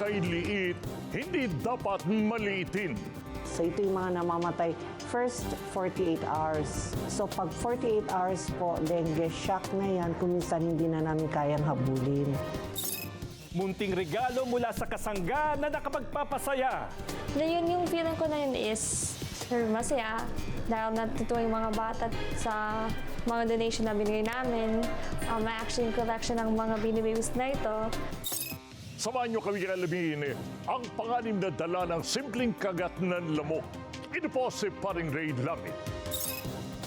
kay liit, hindi dapat maliitin. So ito yung mga namamatay first 48 hours. So pag 48 hours po, dengue shock na yan, kung minsan hindi na namin kayang habulin. Munting regalo mula sa kasangga na nakapagpapasaya. Na yun yung feeling ko na yun is sure, masaya dahil natutuwa yung mga bata sa mga donation na binigay namin. Um, yung collection ng mga binibabies na ito. Samahan niyo kami alamin ang panganim na dala ng simpleng kagat ng lamok. Ito po si Paring Ray Langit.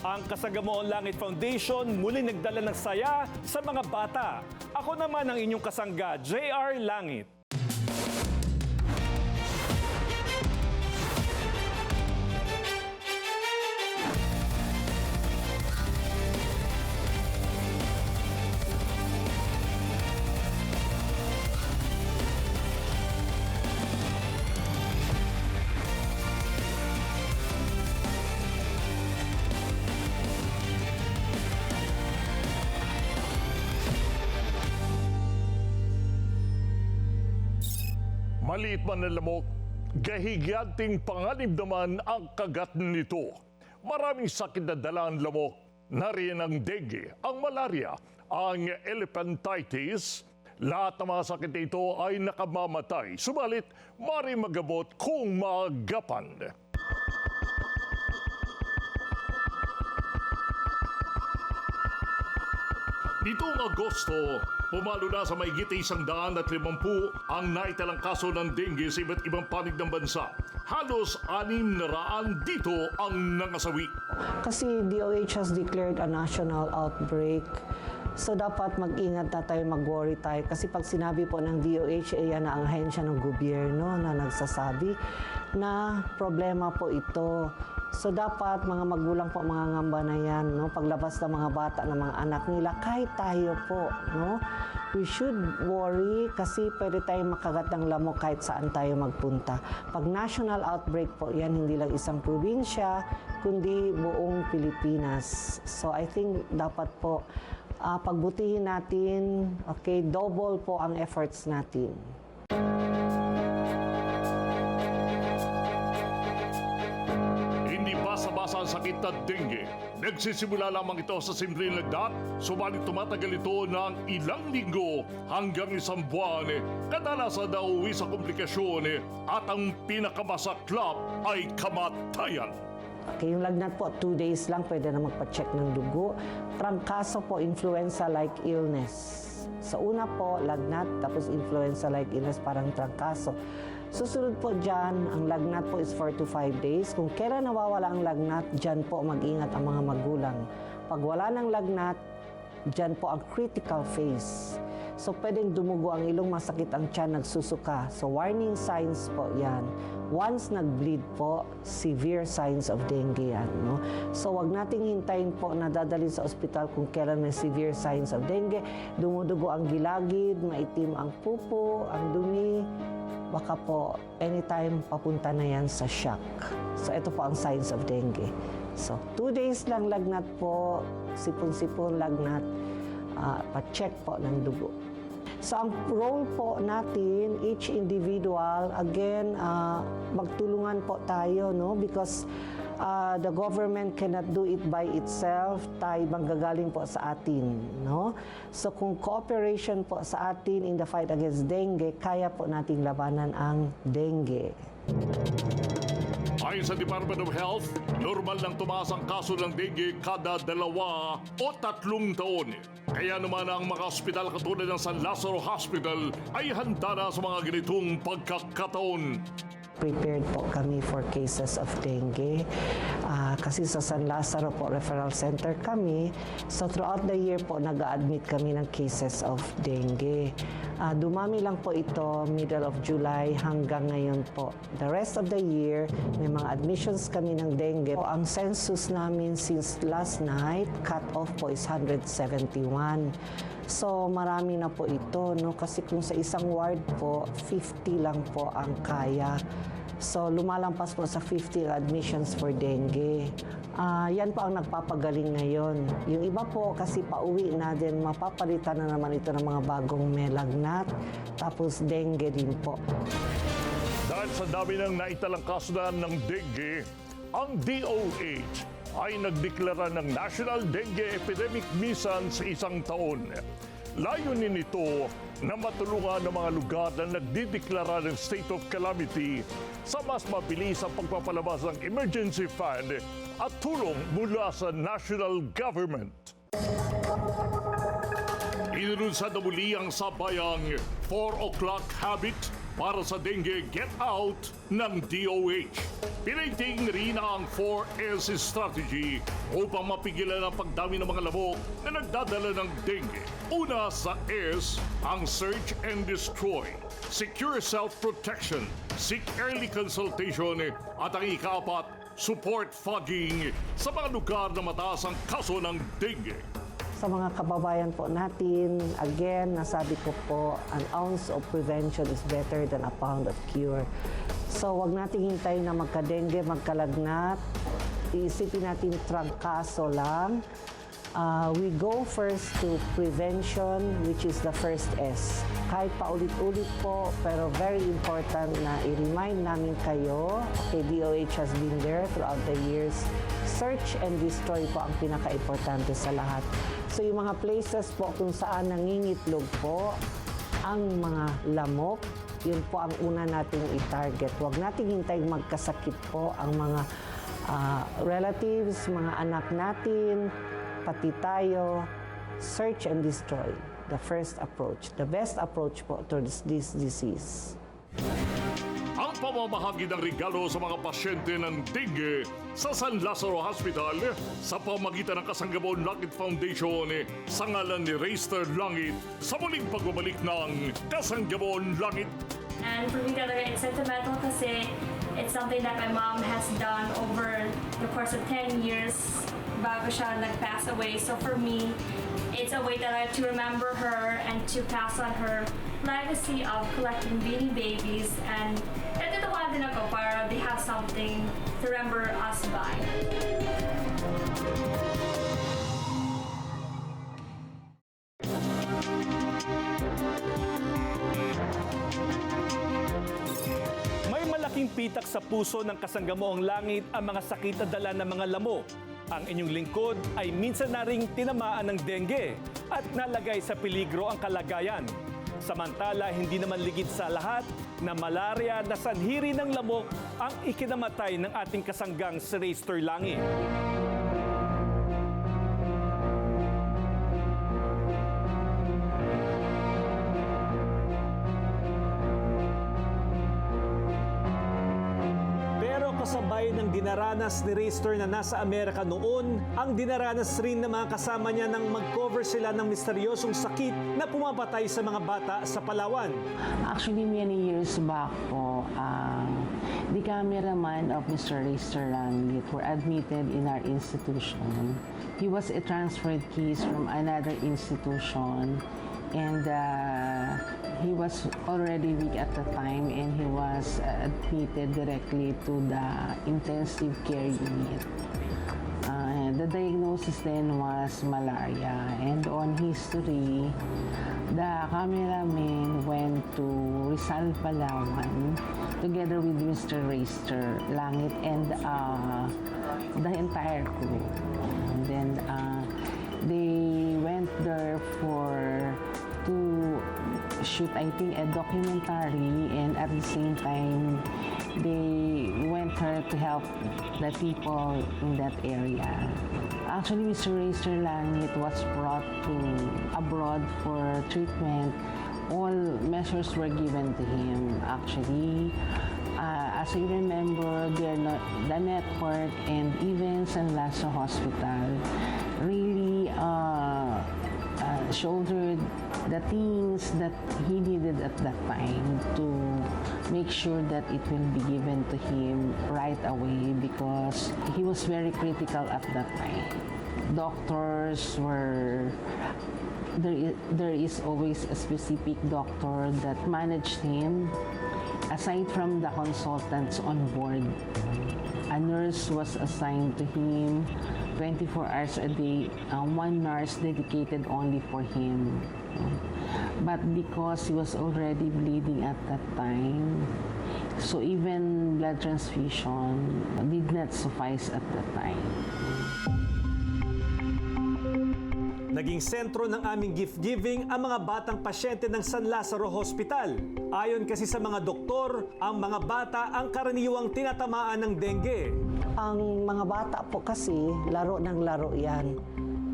Ang Kasagamoon Langit Foundation muli nagdala ng saya sa mga bata. Ako naman ang inyong kasangga, JR Langit. Maliit man na lamok, gahiganting panganib naman ang kagat nito. Maraming sakit na dala ang lamok, nariyan ang dengue, ang malaria, ang elephantitis. Lahat ng mga sakit na ito ay nakamamatay. Subalit, mari magabot kung maagapan. Nitong Agosto, pumalo na sa mahigit isang daan at limampu ang naitalang kaso ng dengue sa iba't ibang panig ng bansa. Halos anim na raan dito ang nangasawi. Kasi DOH has declared a national outbreak. So dapat mag-ingat na tayo, mag-worry tayo. Kasi pag sinabi po ng DOH, eh, yan na ang ahensya ng gobyerno na nagsasabi na problema po ito. So dapat mga magulang po mga ngamba na yan, no? paglabas ng mga bata ng mga anak nila, kahit tayo po, no? we should worry kasi pwede tayong makagat ng lamok kahit saan tayo magpunta. Pag national outbreak po yan, hindi lang isang probinsya, kundi buong Pilipinas. So I think dapat po ah, pagbutihin natin, okay, double po ang efforts natin. Hindi basa-basa ang sakit na dengue. Nagsisimula lamang ito sa simpleng lagdat, subalit tumatagal ito ng ilang linggo hanggang isang buwan. Kadalasan na uwi sa komplikasyon at ang pinakamasaklap ay kamatayan. Okay, yung lagnat po, two days lang pwede na magpa-check ng dugo. Trangkaso po, influenza-like illness. Sa una po, lagnat, tapos influenza-like illness, parang trangkaso. Susunod po dyan, ang lagnat po is 4 to 5 days. Kung kailan nawawala ang lagnat, dyan po mag-ingat ang mga magulang. Pag wala ng lagnat, dyan po ang critical phase. So, pwedeng dumugo ang ilong, masakit ang tiyan, nagsusuka. So, warning signs po yan. Once nag-bleed po, severe signs of dengue yan. No? So, wag nating hintayin po na dadalhin sa ospital kung kailan may severe signs of dengue. Dumudugo ang gilagid, maitim ang pupo, ang dumi. Baka po, anytime papunta na yan sa shock. So, ito po ang signs of dengue. So, two days lang lagnat po, sipon-sipon lagnat, ah, pa-check po ng dugo. So ang role po natin, each individual, again, ah, magtulungan po tayo, no? Because ah, the government cannot do it by itself. Tayo manggagaling po sa atin, no? So kung cooperation po sa atin in the fight against dengue, kaya po nating labanan ang dengue. Ayon sa Department of Health, normal lang tumaas ang kaso ng dengue kada dalawa o tatlong taon. Kaya naman ang mga ospital katulad ng San Lazaro Hospital ay handa na sa mga ganitong pagkakataon. prepared po kami for cases of dengue. Ah, kasi sa San Lazaro po referral center kami. So throughout the year po nag-admit kami ng cases of dengue. Ah, dumami lang po ito middle of July hanggang ngayon po. The rest of the year, may mga admissions kami ng dengue. Po, ang census namin since last night, cut off po is 171. So marami na po ito, no? Kasi kung sa isang ward po, 50 lang po ang kaya. So lumalampas po sa 50 admissions for dengue. Ah, yan po ang nagpapagaling ngayon. Yung iba po kasi pauwi na din, mapapalitan na naman ito ng mga bagong melagnat, tapos dengue din po. Dahil sa dami ng naitalang kaso na ng dengue, ang DOH ay nagdeklara ng National Dengue Epidemic minsan sa isang taon. Layunin nito na matulungan ng mga lugar na nagdideklara ng state of calamity sa mas mabilis ang pagpapalabas ng emergency fund at tulong mula sa national government. Inunsad na muli ang sabayang 4 o'clock habit para sa dengue get out ng DOH. Pinating rin ang 4S strategy upang mapigilan ang pagdami ng mga lamok na nagdadala ng dengue. Una sa S, ang search and destroy. Secure self-protection, seek early consultation, at ang ikaapat, support fogging sa mga lugar na mataas ang kaso ng dengue. Sa mga kababayan po natin, again, nasabi ko po, an ounce of prevention is better than a pound of cure. So, wag nating hintayin na magka-dengue, magkalagnat. Iisipin natin trangkaso lang. Uh, we go first to prevention, which is the first S. Kahit paulit-ulit po, pero very important na i-remind namin kayo, okay, DOH has been there throughout the years. Search and destroy po ang pinaka-importante sa lahat. So yung mga places po kung saan nangingitlog po ang mga lamok, yun po ang una nating i-target. Huwag nating hintayin magkasakit po ang mga ah, relatives, mga anak natin, pati tayo. Search and destroy. The first approach. The best approach po towards this disease. Pamamahagi ng regalo sa mga pasyente ng dengue sa San Lazaro Hospital sa pamagitan ng Kasanggamon Langit Foundation sa ngalan ni Rayster Langit sa muling pagbabalik ng Kasanggamon Langit. And for me talaga, it's sentimental kasi it's something that my mom has done over the course of 10 years bago siya nag-pass away. So for me, it's a way talaga to remember her and to pass on her legacy of collecting beanie babies and natutuwa din ako para they have something to remember us by. May malaking pitak sa puso ng kasanggamoang langit ang mga sakit na dala ng mga lamok. Ang inyong lingkod ay minsan na ring tinamaan ng dengue at nalagay sa peligro ang kalagayan. Samantala, hindi naman ligid sa lahat na malaria na sanhiri ng lamok ang ikinamatay ng ating kasanggang si Raster Langit. Kasabay ng dinaranas ni Raster na nasa Amerika noon, ang dinaranas rin ng mga kasama niya nang mag-cover sila ng misteryosong sakit na pumapatay sa mga bata sa Palawan. Actually, many years back po, uh, the cameraman of Mr. Racer Langit were admitted in our institution. He was a transferred case from another institution and uh, he was already weak at the time and he was uh, admitted directly to the intensive care unit. Uh, the diagnosis then was malaria and on history, the cameraman went to Rizal, Palawan together with Mr. Raster Langit and uh, the entire crew. And then uh, they went there for shoot, I think, a documentary and at the same time, they went there to help the people in that area. Actually, Mr. Racer Langit was brought to abroad for treatment. All measures were given to him. Actually, uh, as you remember, the, network and even San Lasso Hospital really uh, shouldered the things that he needed at that time to make sure that it will be given to him right away because he was very critical at that time. Doctors were there is, there is always a specific doctor that managed him Aside from the consultants on board, a nurse was assigned to him 24 hours a day, uh, one nurse dedicated only for him. But because he was already bleeding at that time, so even blood transfusion did not suffice at that time. Naging sentro ng aming gift giving ang mga batang pasyente ng San Lazaro Hospital. Ayon kasi sa mga doktor, ang mga bata ang karaniwang tinatamaan ng dengue. Ang mga bata po kasi, laro ng laro yan.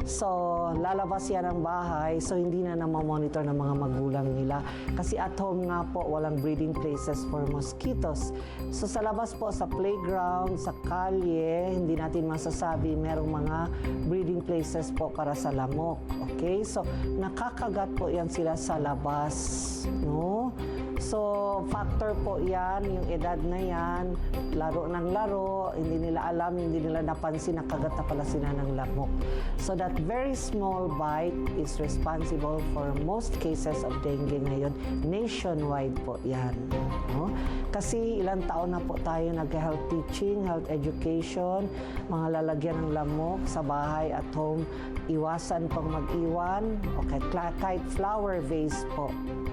So, lalabas yan ng bahay, so hindi na namamonitor ng mga magulang nila. Kasi at home nga po, walang breeding places for mosquitoes. So, sa labas po, sa playground, sa kalye, hindi natin masasabi merong mga breeding places po para sa lamok. Okay? So, nakakagat po yan sila sa labas. No? So, factor po yan, yung edad na yan, laro ng laro, hindi nila alam, hindi nila napansin, nakagat na pala sila ng lamok. So, that very small bite is responsible for most cases of dengue ngayon. Nationwide po yan. No? Kasi ilang taon na po tayo nag-health teaching, health education, mga lalagyan ng lamok sa bahay at home, iwasan pang mag-iwan, kla- kahit flower vase po,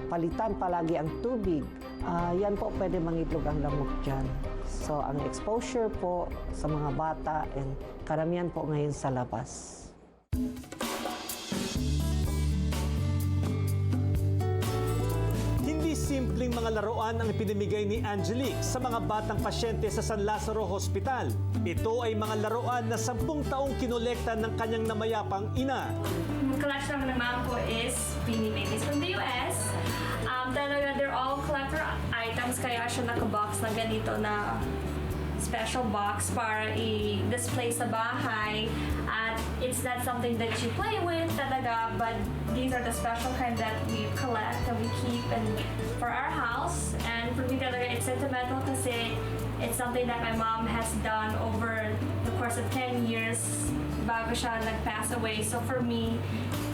palitan palagi ang tubig. Ah, yan po pwede mangitlog ang lamok dyan. So, ang exposure po sa mga bata and karamihan po ngayon sa labas. Simpleng mga laruan ang pinamigay ni Angelique sa mga batang pasyente sa San Lazaro Hospital. Ito ay mga laruan na sampung taong kinolekta ng kanyang namayapang ina. Collection ng mom ko is Beanie Babies from the US. Um, talaga, they're all collector items, kaya siya nakabox na ganito na special box para i-display sa bahay. At it's not something that you play with talaga, but these are the special kind that we collect and we keep and for our house. And for me talaga, it's sentimental kasi it's something that my mom has done over the course of 10 years bago siya nag-pass away. So for me,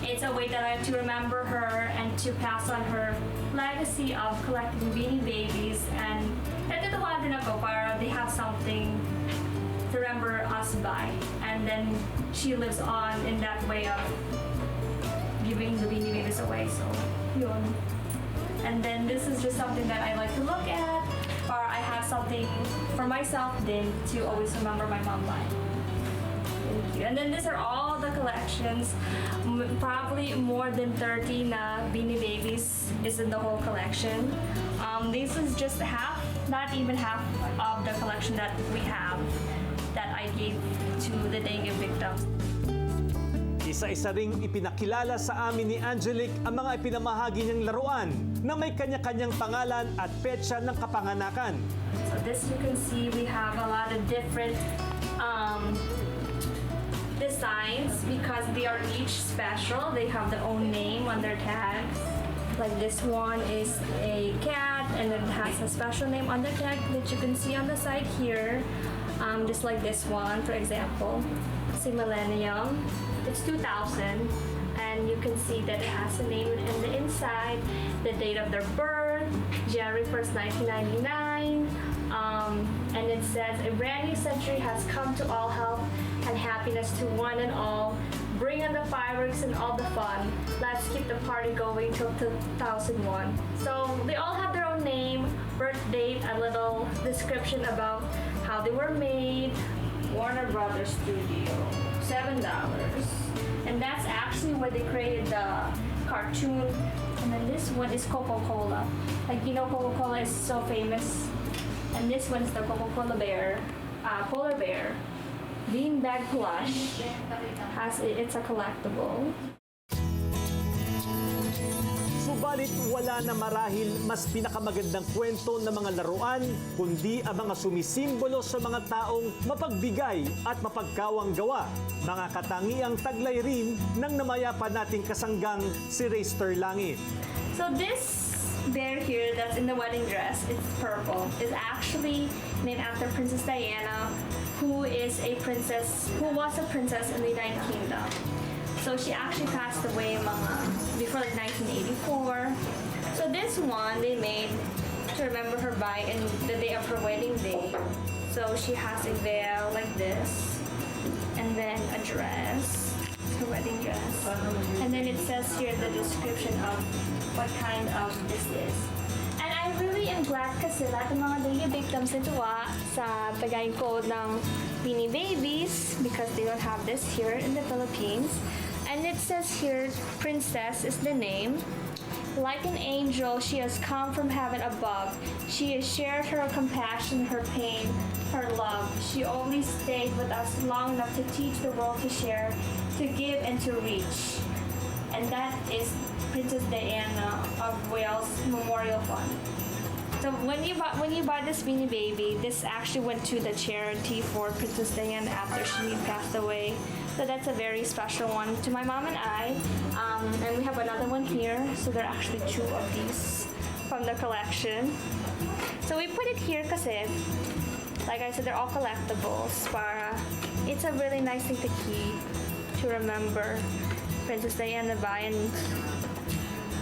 it's a way that I have to remember her and to pass on her legacy of collecting Beanie Babies. And natutuwa din ako para they have something to remember us by. And then she lives on in that way of giving the Beanie Babies away. So, yun. And then this is just something that I like to look at something for myself then to always remember my mom by. Thank you. And then these are all the collections. Probably more than 30 na Beanie Babies is in the whole collection. Um, this is just half, not even half of the collection that we have that I gave to the dengue victims. Isa-isa ring ipinakilala sa amin ni Angelique ang mga ipinamahagi niyang laruan na may kanya-kanyang pangalan at petsa ng kapanganakan. So this you can see we have a lot of different um, designs because they are each special. They have their own name on their tags. Like this one is a cat and it has a special name on the tag that you can see on the side here. Um, just like this one, for example, si Millennium. It's 2000 and you can see that it has a name in the inside, the date of their birth, January 1st, 1999. Um, and it says, a brand new century has come to all health and happiness to one and all. Bring on the fireworks and all the fun. Let's keep the party going till 2001. So they all have their own name, birth date, a little description about how they were made. Warner Brothers Studio, seven dollars. And that's actually where they created the cartoon. And then this one is Coca-Cola. Like you know, Coca-Cola is so famous. And this one's the Coca-Cola bear, uh, polar bear. Beanbag plush has it's a collectible. Subalit wala na marahil mas pinakamagandang kwento ng mga laruan, kundi ang mga sumisimbolo sa mga taong mapagbigay at mapagkawang gawa. Mga katangiang taglay rin ng namayapa nating kasanggang si Rayster Langit. So this bear here that's in the wedding dress, it's purple, is actually named after Princess Diana, who is a princess, who was a princess in the United Kingdom. So she actually passed away mga, before like 1984. So this one they made to remember her by and the day of her wedding day. So she has a veil like this, and then a dress, her wedding dress. And then it says here the description of what kind of this is. And I really am glad kasi lahat ng mga dengue victims natuwa ah, sa pagkain code ng Beanie Babies because they don't have this here in the Philippines. And it says here, Princess is the name. Like an angel, she has come from heaven above. She has shared her compassion, her pain, her love. She only stayed with us long enough to teach the world to share, to give, and to reach. And that is Princess Diana of Wales Memorial Fund. So when you buy when you buy this Beanie Baby, this actually went to the charity for Princess Diana after she passed away. So that's a very special one to my mom and I. Um, and we have another one here. So there are actually two of these from the collection. So we put it here kasi, like I said, they're all collectibles. Para it's a really nice thing to keep to remember Princess Diana ba and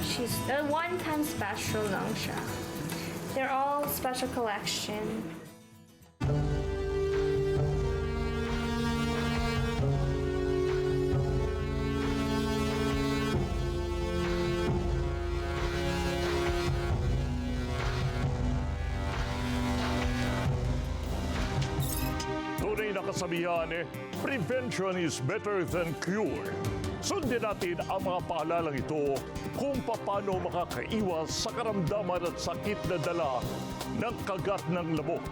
she's a one-time special lang siya. They're all special collection. Tunay na eh, prevention is better than cure. Sundin natin ang mga paalalang ito kung paano makakaiwas sa karamdaman at sakit na dala ng kagat ng lamok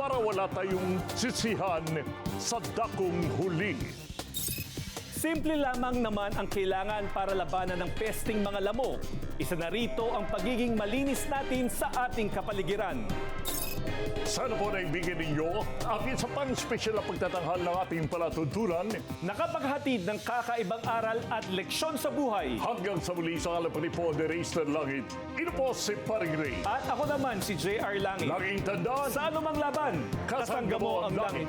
para wala tayong sisihan sa dakong huli. Simple lamang naman ang kailangan para labanan ng pesting mga lamok. Isa na rito ang pagiging malinis natin sa ating kapaligiran. Sana po naibigyan ninyo ang isa pang special na pagtatanghal ng ating palatuntunan Nakapaghatid ng kakaibang aral at leksyon sa buhay. hanggang sa muli sa kalapani po ni Race ng Langit. Ino po si Paring Ray. At ako naman si J.R. Langit. Laging tandaan, Sa anumang laban, kasangga mo ang langit.